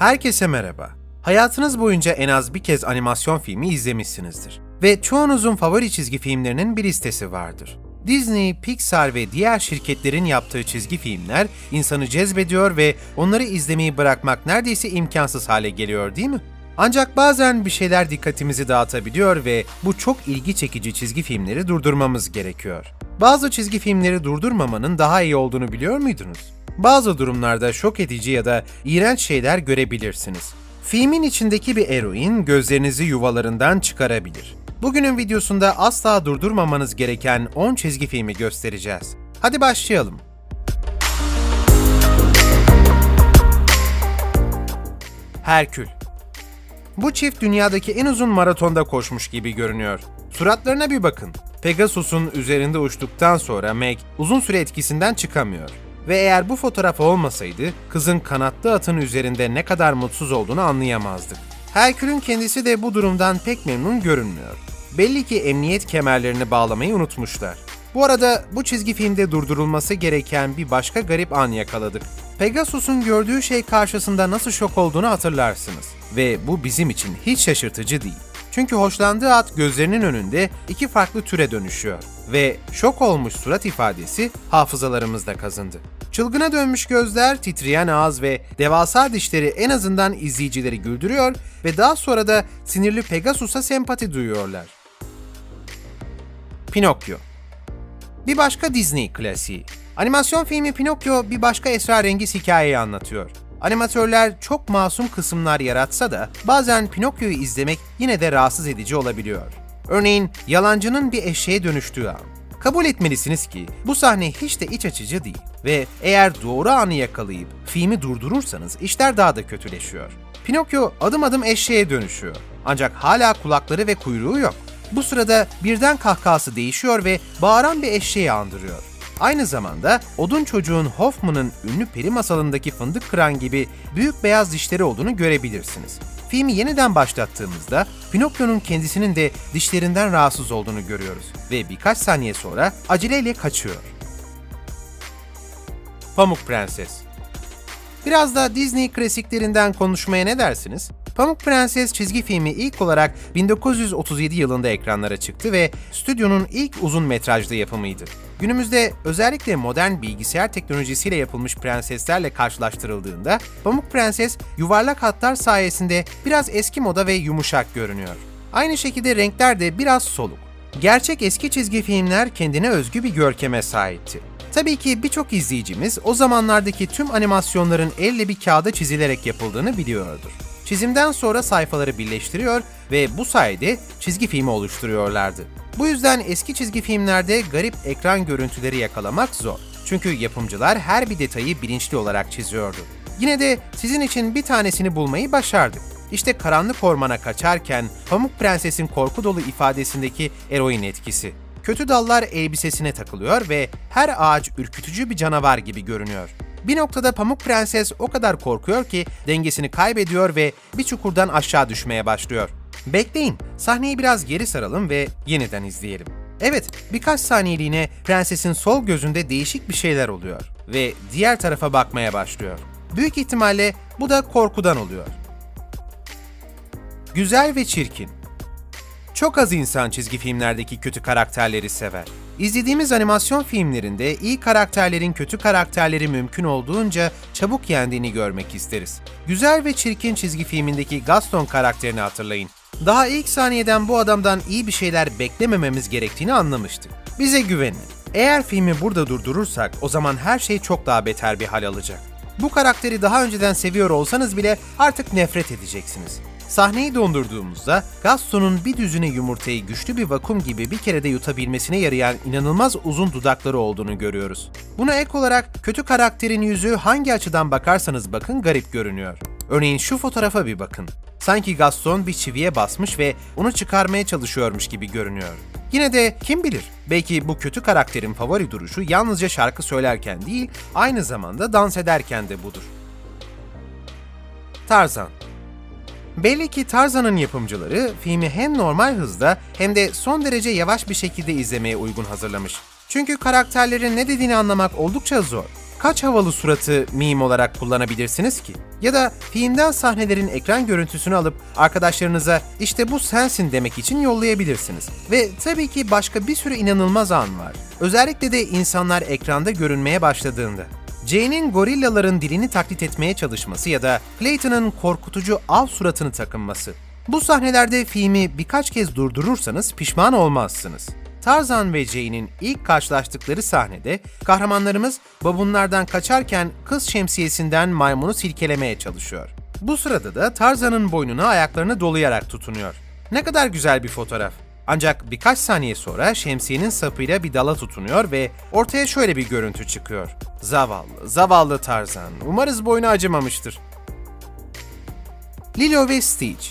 Herkese merhaba. Hayatınız boyunca en az bir kez animasyon filmi izlemişsinizdir. Ve çoğunuzun favori çizgi filmlerinin bir listesi vardır. Disney, Pixar ve diğer şirketlerin yaptığı çizgi filmler insanı cezbediyor ve onları izlemeyi bırakmak neredeyse imkansız hale geliyor değil mi? Ancak bazen bir şeyler dikkatimizi dağıtabiliyor ve bu çok ilgi çekici çizgi filmleri durdurmamız gerekiyor. Bazı çizgi filmleri durdurmamanın daha iyi olduğunu biliyor muydunuz? Bazı durumlarda şok edici ya da iğrenç şeyler görebilirsiniz. Filmin içindeki bir eroin gözlerinizi yuvalarından çıkarabilir. Bugünün videosunda asla durdurmamanız gereken 10 çizgi filmi göstereceğiz. Hadi başlayalım. Herkül bu çift dünyadaki en uzun maratonda koşmuş gibi görünüyor. Suratlarına bir bakın. Pegasus'un üzerinde uçtuktan sonra Meg uzun süre etkisinden çıkamıyor. Ve eğer bu fotoğraf olmasaydı kızın kanatlı atın üzerinde ne kadar mutsuz olduğunu anlayamazdık. Herkül'ün kendisi de bu durumdan pek memnun görünmüyor. Belli ki emniyet kemerlerini bağlamayı unutmuşlar. Bu arada bu çizgi filmde durdurulması gereken bir başka garip an yakaladık. Pegasus'un gördüğü şey karşısında nasıl şok olduğunu hatırlarsınız. Ve bu bizim için hiç şaşırtıcı değil. Çünkü hoşlandığı at gözlerinin önünde iki farklı türe dönüşüyor ve şok olmuş surat ifadesi hafızalarımızda kazındı. Çılgına dönmüş gözler, titreyen ağız ve devasa dişleri en azından izleyicileri güldürüyor ve daha sonra da sinirli Pegasus'a sempati duyuyorlar. Pinokyo bir başka Disney klasiği. Animasyon filmi Pinokyo bir başka esrarengiz hikayeyi anlatıyor. Animatörler çok masum kısımlar yaratsa da bazen Pinokyo'yu izlemek yine de rahatsız edici olabiliyor. Örneğin yalancının bir eşeğe dönüştüğü an. Kabul etmelisiniz ki bu sahne hiç de iç açıcı değil ve eğer doğru anı yakalayıp filmi durdurursanız işler daha da kötüleşiyor. Pinokyo adım adım eşeğe dönüşüyor. Ancak hala kulakları ve kuyruğu yok. Bu sırada birden kahkahası değişiyor ve bağıran bir eşeği andırıyor. Aynı zamanda Odun Çocuğun Hoffman'ın ünlü peri masalındaki fındık kıran gibi büyük beyaz dişleri olduğunu görebilirsiniz. Filmi yeniden başlattığımızda Pinokyo'nun kendisinin de dişlerinden rahatsız olduğunu görüyoruz ve birkaç saniye sonra aceleyle kaçıyor. Pamuk Prenses Biraz da Disney klasiklerinden konuşmaya ne dersiniz? Pamuk Prenses çizgi filmi ilk olarak 1937 yılında ekranlara çıktı ve stüdyonun ilk uzun metrajlı yapımıydı. Günümüzde özellikle modern bilgisayar teknolojisiyle yapılmış prenseslerle karşılaştırıldığında Pamuk Prenses yuvarlak hatlar sayesinde biraz eski moda ve yumuşak görünüyor. Aynı şekilde renkler de biraz soluk. Gerçek eski çizgi filmler kendine özgü bir görkeme sahipti. Tabii ki birçok izleyicimiz o zamanlardaki tüm animasyonların elle bir kağıda çizilerek yapıldığını biliyordur. Çizimden sonra sayfaları birleştiriyor ve bu sayede çizgi filmi oluşturuyorlardı. Bu yüzden eski çizgi filmlerde garip ekran görüntüleri yakalamak zor. Çünkü yapımcılar her bir detayı bilinçli olarak çiziyordu. Yine de sizin için bir tanesini bulmayı başardık. İşte karanlık ormana kaçarken Pamuk Prenses'in korku dolu ifadesindeki eroin etkisi. Kötü dallar elbisesine takılıyor ve her ağaç ürkütücü bir canavar gibi görünüyor. Bir noktada Pamuk Prenses o kadar korkuyor ki dengesini kaybediyor ve bir çukurdan aşağı düşmeye başlıyor. Bekleyin, sahneyi biraz geri saralım ve yeniden izleyelim. Evet, birkaç saniyeliğine prensesin sol gözünde değişik bir şeyler oluyor ve diğer tarafa bakmaya başlıyor. Büyük ihtimalle bu da korkudan oluyor. Güzel ve çirkin. Çok az insan çizgi filmlerdeki kötü karakterleri sever. İzlediğimiz animasyon filmlerinde iyi karakterlerin kötü karakterleri mümkün olduğunca çabuk yendiğini görmek isteriz. Güzel ve çirkin çizgi filmindeki Gaston karakterini hatırlayın. Daha ilk saniyeden bu adamdan iyi bir şeyler beklemememiz gerektiğini anlamıştık. Bize güvenin. Eğer filmi burada durdurursak o zaman her şey çok daha beter bir hal alacak. Bu karakteri daha önceden seviyor olsanız bile artık nefret edeceksiniz. Sahneyi dondurduğumuzda Gaston'un bir düzine yumurtayı güçlü bir vakum gibi bir kerede yutabilmesine yarayan inanılmaz uzun dudakları olduğunu görüyoruz. Buna ek olarak kötü karakterin yüzü hangi açıdan bakarsanız bakın garip görünüyor. Örneğin şu fotoğrafa bir bakın. Sanki Gaston bir çiviye basmış ve onu çıkarmaya çalışıyormuş gibi görünüyor. Yine de kim bilir, belki bu kötü karakterin favori duruşu yalnızca şarkı söylerken değil, aynı zamanda dans ederken de budur. Tarzan Belli ki Tarzan'ın yapımcıları filmi hem normal hızda hem de son derece yavaş bir şekilde izlemeye uygun hazırlamış. Çünkü karakterlerin ne dediğini anlamak oldukça zor. Kaç havalı suratı meme olarak kullanabilirsiniz ki? Ya da filmden sahnelerin ekran görüntüsünü alıp arkadaşlarınıza işte bu sensin demek için yollayabilirsiniz. Ve tabii ki başka bir sürü inanılmaz an var. Özellikle de insanlar ekranda görünmeye başladığında. Jane'in gorillaların dilini taklit etmeye çalışması ya da Clayton'ın korkutucu av suratını takınması. Bu sahnelerde filmi birkaç kez durdurursanız pişman olmazsınız. Tarzan ve Jane'in ilk karşılaştıkları sahnede kahramanlarımız babunlardan kaçarken kız şemsiyesinden maymunu silkelemeye çalışıyor. Bu sırada da Tarzan'ın boynuna ayaklarını dolayarak tutunuyor. Ne kadar güzel bir fotoğraf. Ancak birkaç saniye sonra şemsiyenin sapıyla bir dala tutunuyor ve ortaya şöyle bir görüntü çıkıyor. Zavallı, zavallı Tarzan. Umarız boynu acımamıştır. Lilo ve Stitch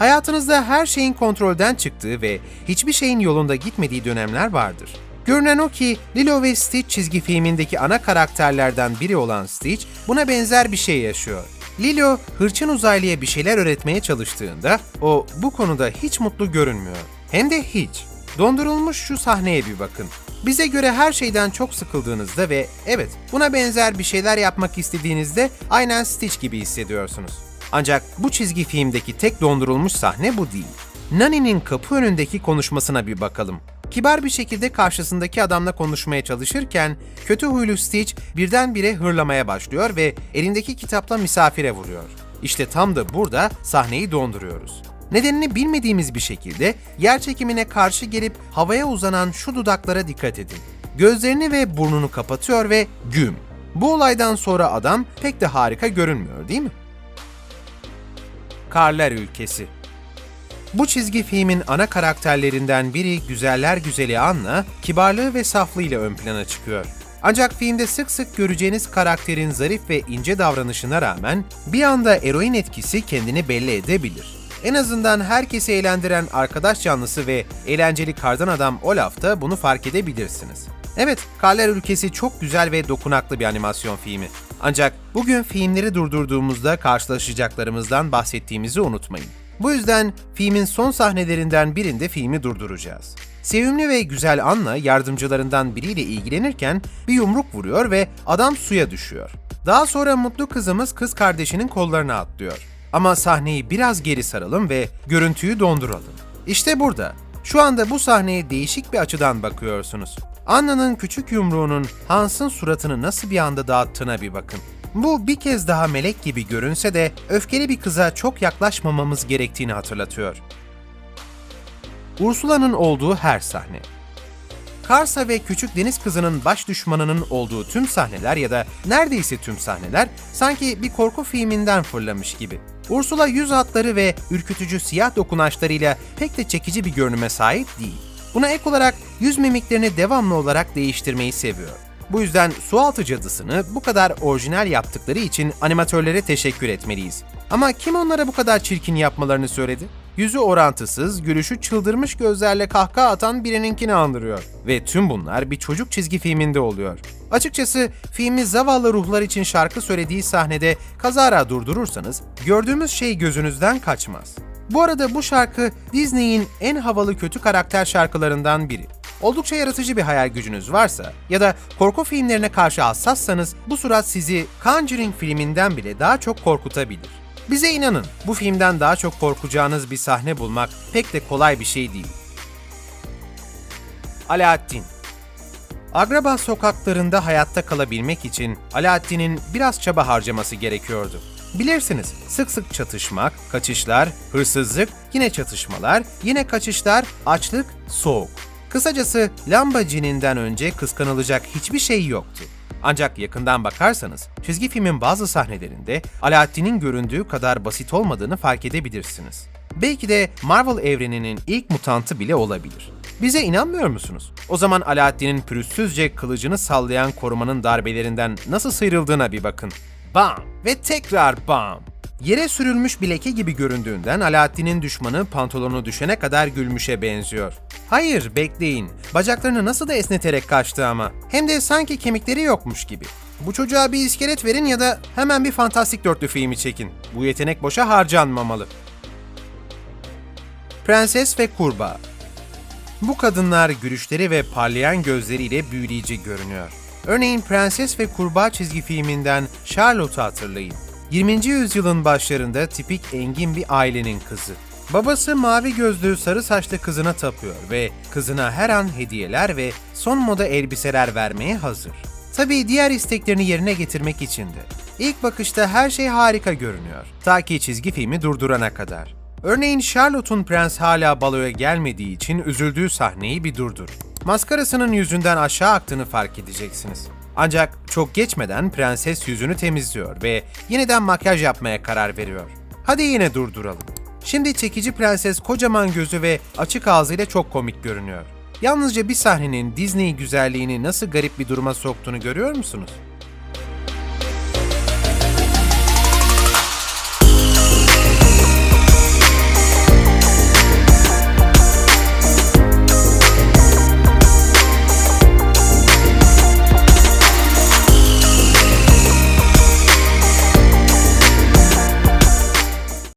Hayatınızda her şeyin kontrolden çıktığı ve hiçbir şeyin yolunda gitmediği dönemler vardır. Görünen o ki Lilo ve Stitch çizgi filmindeki ana karakterlerden biri olan Stitch buna benzer bir şey yaşıyor. Lilo, hırçın uzaylıya bir şeyler öğretmeye çalıştığında o bu konuda hiç mutlu görünmüyor. Hem de hiç. Dondurulmuş şu sahneye bir bakın. Bize göre her şeyden çok sıkıldığınızda ve evet buna benzer bir şeyler yapmak istediğinizde aynen Stitch gibi hissediyorsunuz. Ancak bu çizgi filmdeki tek dondurulmuş sahne bu değil. Nani'nin kapı önündeki konuşmasına bir bakalım. Kibar bir şekilde karşısındaki adamla konuşmaya çalışırken kötü huylu Stitch birdenbire hırlamaya başlıyor ve elindeki kitapla misafire vuruyor. İşte tam da burada sahneyi donduruyoruz. Nedenini bilmediğimiz bir şekilde yer çekimine karşı gelip havaya uzanan şu dudaklara dikkat edin. Gözlerini ve burnunu kapatıyor ve güm. Bu olaydan sonra adam pek de harika görünmüyor değil mi? Karlar Ülkesi bu çizgi filmin ana karakterlerinden biri güzeller güzeli Anna, kibarlığı ve saflığıyla ön plana çıkıyor. Ancak filmde sık sık göreceğiniz karakterin zarif ve ince davranışına rağmen bir anda eroin etkisi kendini belli edebilir. En azından herkesi eğlendiren arkadaş canlısı ve eğlenceli kardan adam Olaf da bunu fark edebilirsiniz. Evet, Karlar Ülkesi çok güzel ve dokunaklı bir animasyon filmi. Ancak bugün filmleri durdurduğumuzda karşılaşacaklarımızdan bahsettiğimizi unutmayın. Bu yüzden filmin son sahnelerinden birinde filmi durduracağız. Sevimli ve güzel Anna yardımcılarından biriyle ilgilenirken bir yumruk vuruyor ve adam suya düşüyor. Daha sonra mutlu kızımız kız kardeşinin kollarına atlıyor. Ama sahneyi biraz geri saralım ve görüntüyü donduralım. İşte burada. Şu anda bu sahneye değişik bir açıdan bakıyorsunuz. Anna'nın küçük yumruğunun Hans'ın suratını nasıl bir anda dağıttığına bir bakın. Bu bir kez daha melek gibi görünse de öfkeli bir kıza çok yaklaşmamamız gerektiğini hatırlatıyor. Ursula'nın olduğu her sahne. Karsa ve küçük deniz kızının baş düşmanının olduğu tüm sahneler ya da neredeyse tüm sahneler sanki bir korku filminden fırlamış gibi. Ursula yüz hatları ve ürkütücü siyah dokunaçlarıyla pek de çekici bir görünüme sahip değil. Buna ek olarak yüz mimiklerini devamlı olarak değiştirmeyi seviyor. Bu yüzden sualtı cadısını bu kadar orijinal yaptıkları için animatörlere teşekkür etmeliyiz. Ama kim onlara bu kadar çirkin yapmalarını söyledi? Yüzü orantısız, gülüşü çıldırmış gözlerle kahkaha atan birininkini andırıyor. Ve tüm bunlar bir çocuk çizgi filminde oluyor. Açıkçası filmi zavallı ruhlar için şarkı söylediği sahnede kazara durdurursanız gördüğümüz şey gözünüzden kaçmaz. Bu arada bu şarkı Disney'in en havalı kötü karakter şarkılarından biri. Oldukça yaratıcı bir hayal gücünüz varsa ya da korku filmlerine karşı hassassanız bu surat sizi Conjuring filminden bile daha çok korkutabilir. Bize inanın, bu filmden daha çok korkacağınız bir sahne bulmak pek de kolay bir şey değil. Alaaddin Agraba sokaklarında hayatta kalabilmek için Alaaddin'in biraz çaba harcaması gerekiyordu. Bilirsiniz, sık sık çatışmak, kaçışlar, hırsızlık, yine çatışmalar, yine kaçışlar, açlık, soğuk. Kısacası lamba cininden önce kıskanılacak hiçbir şey yoktu. Ancak yakından bakarsanız çizgi filmin bazı sahnelerinde Alaaddin'in göründüğü kadar basit olmadığını fark edebilirsiniz. Belki de Marvel evreninin ilk mutantı bile olabilir. Bize inanmıyor musunuz? O zaman Alaaddin'in pürüzsüzce kılıcını sallayan korumanın darbelerinden nasıl sıyrıldığına bir bakın. Bam! Ve tekrar bam! Yere sürülmüş bir leke gibi göründüğünden Alaaddin'in düşmanı pantolonu düşene kadar gülmüşe benziyor. Hayır, bekleyin. Bacaklarını nasıl da esneterek kaçtı ama. Hem de sanki kemikleri yokmuş gibi. Bu çocuğa bir iskelet verin ya da hemen bir fantastik dörtlü filmi çekin. Bu yetenek boşa harcanmamalı. Prenses ve Kurbağa Bu kadınlar gülüşleri ve parlayan gözleriyle büyüleyici görünüyor. Örneğin Prenses ve Kurbağa çizgi filminden Charlotte'u hatırlayın. 20. yüzyılın başlarında tipik engin bir ailenin kızı. Babası mavi gözlü sarı saçlı kızına tapıyor ve kızına her an hediyeler ve son moda elbiseler vermeye hazır. Tabii diğer isteklerini yerine getirmek için de. İlk bakışta her şey harika görünüyor. Ta ki çizgi filmi durdurana kadar. Örneğin Charlotte'un prens hala baloya gelmediği için üzüldüğü sahneyi bir durdur. Maskarasının yüzünden aşağı aktığını fark edeceksiniz. Ancak çok geçmeden prenses yüzünü temizliyor ve yeniden makyaj yapmaya karar veriyor. Hadi yine durduralım. Şimdi çekici prenses kocaman gözü ve açık ağzıyla çok komik görünüyor. Yalnızca bir sahnenin Disney güzelliğini nasıl garip bir duruma soktuğunu görüyor musunuz?